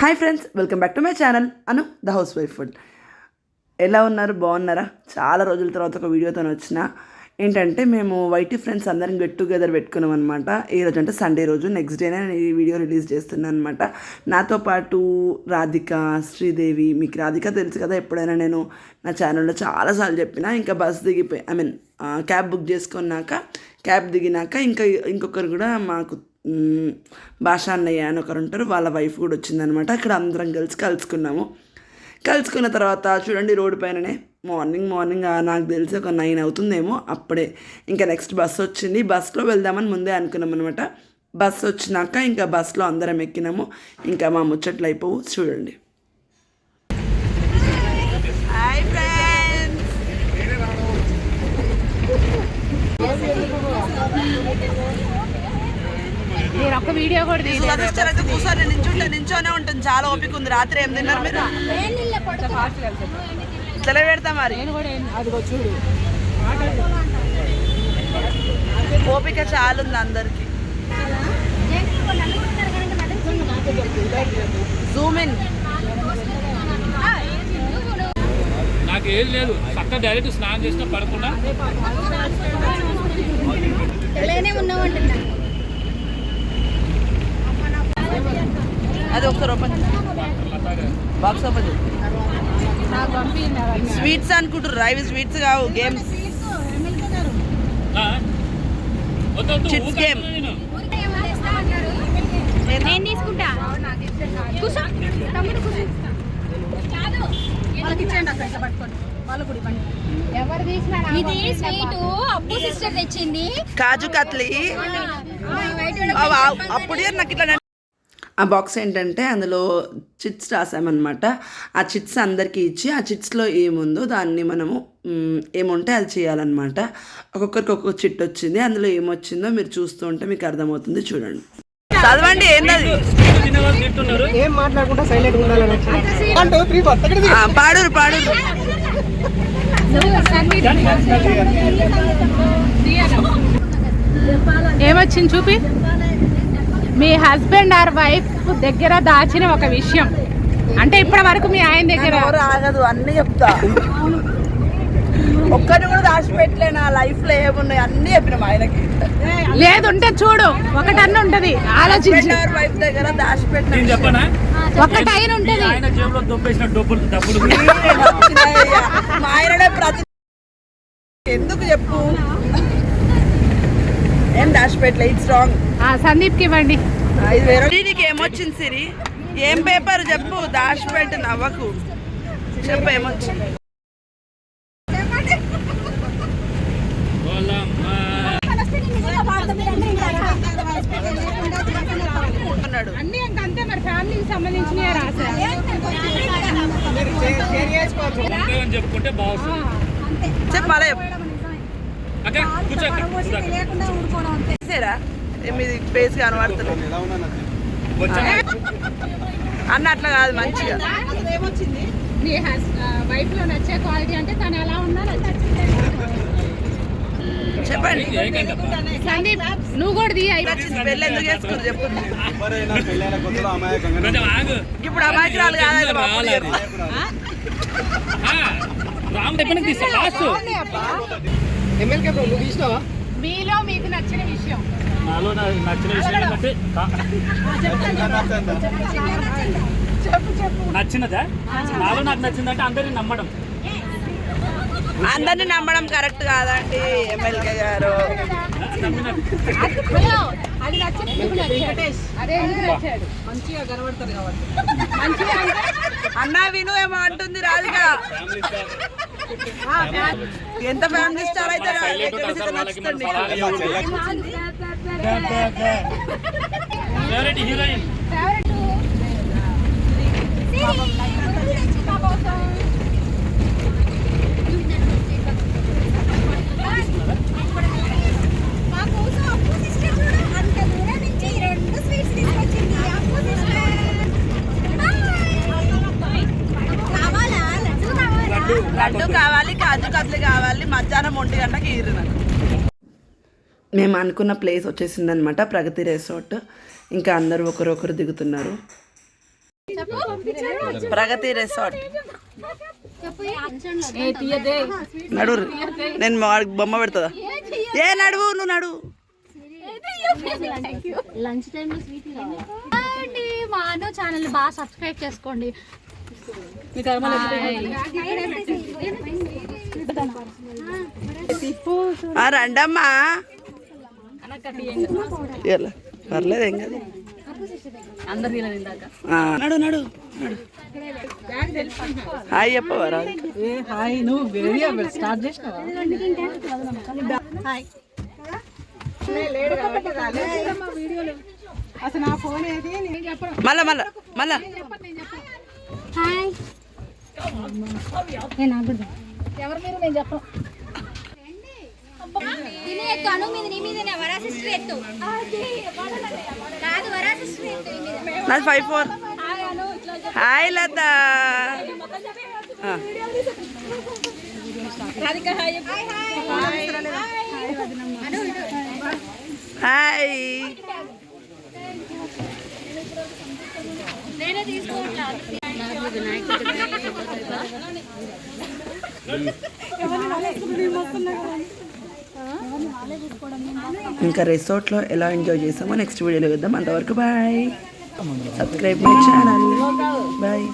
Hi friends welcome back to my channel. Anu the housewife food. ఎలా ఉన్నారు? బాగున్నారా? చాలా రోజుల తర్వాత ఒక వీడియోతో వచ్చిన. ఏంటంటే మేము వైటీ ఫ్రెండ్స్ అందరం గెట్ టుగెదర్ పెట్టుకున్నాం అనమాట ఈ రోజు అంటే సండే రోజు. నెక్స్ట్ డేనే నేను ఈ వీడియో రిలీజ్ చేస్తున్నాను అనమాట నాతో పాటు రాధిక శ్రీదేవి మీకు రాధిక తెలుసు కదా ఎప్పుడైనా నేను నా ఛానల్లో చాలాసార్లు చెప్పిన. ఇంకా బస్ దిగిపోయి ఐ మీన్ క్యాబ్ బుక్ చేసుకున్నాక క్యాబ్ దిగినాక ఇంకా ఇంకొకరు కూడా మాకు భాష అన్నయ్య అని ఒకరు ఉంటారు వాళ్ళ వైఫ్ కూడా వచ్చిందనమాట అక్కడ అందరం కలిసి కలుసుకున్నాము. కలుసుకున్న తర్వాత చూడండి రోడ్డు పైననే మార్నింగ్ మార్నింగ్ నాకు తెలిసి ఒక నైన్ అవుతుందేమో అప్పుడే ఇంకా నెక్స్ట్ బస్ వచ్చింది. బస్సులో వెళ్దామని ముందే అనుకున్నాం అనమాట బస్సు వచ్చినాక ఇంకా బస్సులో అందరం ఎక్కినాము. ఇంకా మా ముచ్చట్లు అయిపోవు చూడండి హాయ్ ఫ్రెండ్స్ నేను ఒక్క వీడియో కూడా తీయలేదు. అయితే కూర్చొని నించుంటే నించోనే ఉంటుంది. చాలా ఓపిక ఉంది. రాత్రి ఏం తిన్నారు మీరు? పెడతా మరి. నేను కూడా ఏం- అదిగో చూడు. ఓపిక చాలా ఉంది అందరికి. జూమ్ ఇన్ నాకు ఏం లేదు. చక్క డైరెక్ట్ స్నానం చేసిన పడకుండా ఉన్నామంటున్నా. అది ఒకసారి ఓపెన్ బాక్స్ ఓపెన్ స్వీట్స్ అనుకుంటారు ఇవి స్వీట్స్ కావు గేమ్స్. ఇది స్వీట్ అప్పు సిస్టర్ తెచ్చింది. కాజు కత్లీ. అవ్- అవ్- అప్పుడే నాకు ఇట్లా ఆ బాక్స్ ఏంటంటే అందులో చిట్స్ రాసామన్నమాట. ఆ చిట్స్ అందరికీ ఇచ్చి ఆ చిట్స్లో ఏముందో దాన్ని మనము ఏముంటే అది చేయాలన్నమాట. ఒక్కొక్కరికి ఒక్కొక్క చిట్ వచ్చింది. అందులో ఏమొచ్చిందో మీరు చూస్తూ ఉంటే మీకు అర్థమవుతుంది. చూడండి. చదవండి ఏంటది ఏం మాట్లాడకుండా సైలెంట్ ఉండాలని పాడురు ఏమొచ్చింది చూపి? మీ హస్బెండ్ ఆర్ వైఫ్ దగ్గర దాచిన ఒక విషయం. అంటే ఇప్పటి వరకు మీ ఆయన దగ్గర ఎవరు ఆగదు అన్నీ చెప్తా. ఒక్కరిని కూడా దాచిపెట్టలే నా లైఫ్లో ఏమున్నాయి అన్నీ చెప్పిన మా ఆయనకి. లేదు ఉంటే చూడు. ఒకటన్న ఉంటది. ఆలోచించి. వైఫ్ దగ్గర దాచిపెట్టిన చెప్పనా? ఒకటైన ఉంటది. ఆయన జేబులో దొబ్బేసిన డబ్బులు డబ్బులు. మా ఆయననే ప్రతి ఎందుకు చెప్పు? ఏం దాచిపెట్టలే ఇట్స్ రాంగ్ ఆ, సందీప్కి ఇవ్వండి. దీనికి ఏమొచ్చింది సిరి? ఏం పేపర్ చెప్పు దాచిపెట్టు నవ్వకు. చెప్పు ఏమొచ్చింది. అన్ని అంతే మరి ఫ్యామిలీకి చెప్పుకుంటే బాగుంటుంది మీది ఫేస్ కనబడుతుంది అన్న అట్లా కాదు మంచిగా. మీ వైఫ్లో నచ్చే క్వాలిటీ అంటే తను ఎలా ఉన్నా చెప్పండి. సందీప్ నువ్వు కూడా నచ్చింది పెళ్ళి ఎందుకు చెప్పు. ఇప్పుడు అమాయకురాలు కాదు రామ్ నువ్వు తీసినావా? మీలో మీకు నచ్చిన విషయం. నాలో నచ్చిన విషయం ఏంటంటే నచ్చినదా? నాలో నాకు నచ్చిందంటే అందరిని నమ్మడం. అందరిని నమ్మడం కరెక్ట్ కాదండి ఎమ్మెల్యే గారు. అది మంచిగా కనబడతారు కాబట్టి. మంచిగా అన్నా విను ఏమో అంటుంది రాధిక. ఎంత ఫ్యామిలీ స్టార్ అయితే. ఫేవరెట్ హీరోయిన్ మా కోసం అప్పు సిస్టర్ చూడు అంత దూరం నుంచి ఈ రెండు స్వీట్స్ తీసుకొచ్చింది అప్పు సిస్టర్ కావాలా లడ్డు కావాలా లడ్డు కావాలి కాజు కత్లి కావాలి మధ్యాహ్నం ఒంటి గంటకి ఈరు నాకు. మేము అనుకున్న ప్లేస్ వచ్చేసిందనమాట ప్రగతి రిసార్ట్. ఇంకా అందరూ ఒకరొకరు దిగుతున్నారు. ప్రగతి రిసార్ట్. చెప్పు నడు నేను వాడికి బొమ్మ పెడుతుందా? ఏ నడువు నువ్వు నడువు లంచ్ టైంలో స్వీట్ ఛానల్ బాగా సబ్స్క్రైబ్ చేసుకోండి. రండమ్మా. పర్లేదు ఏం కాదు. ఆ, నడు నడు నడు. హాయ్ చెప్పవరా హాయ్ నువ్వు వేడి స్టార్ట్ చేసినావా? అసలు నా ఫోన్ ఏది? నేను చెప్పను. మళ్ళా మళ్ళా మళ్ళా. హాయ్. తినే ఎత్తు అను మీద నీ మీదనే వరా సిస్టర్ ఎత్తు కాదు వరా సిస్టర్ ఎత్తు నీ మీద. నాది five four. Hi Latha. Hi నేనే తీసుకోవట్లా? ఇంకా రిసార్ట్లో ఎలా ఎంజాయ్ చేసామో నెక్స్ట్ వీడియోలో చూద్దాం. అంతవరకు bye. Subscribe my channel. Bye.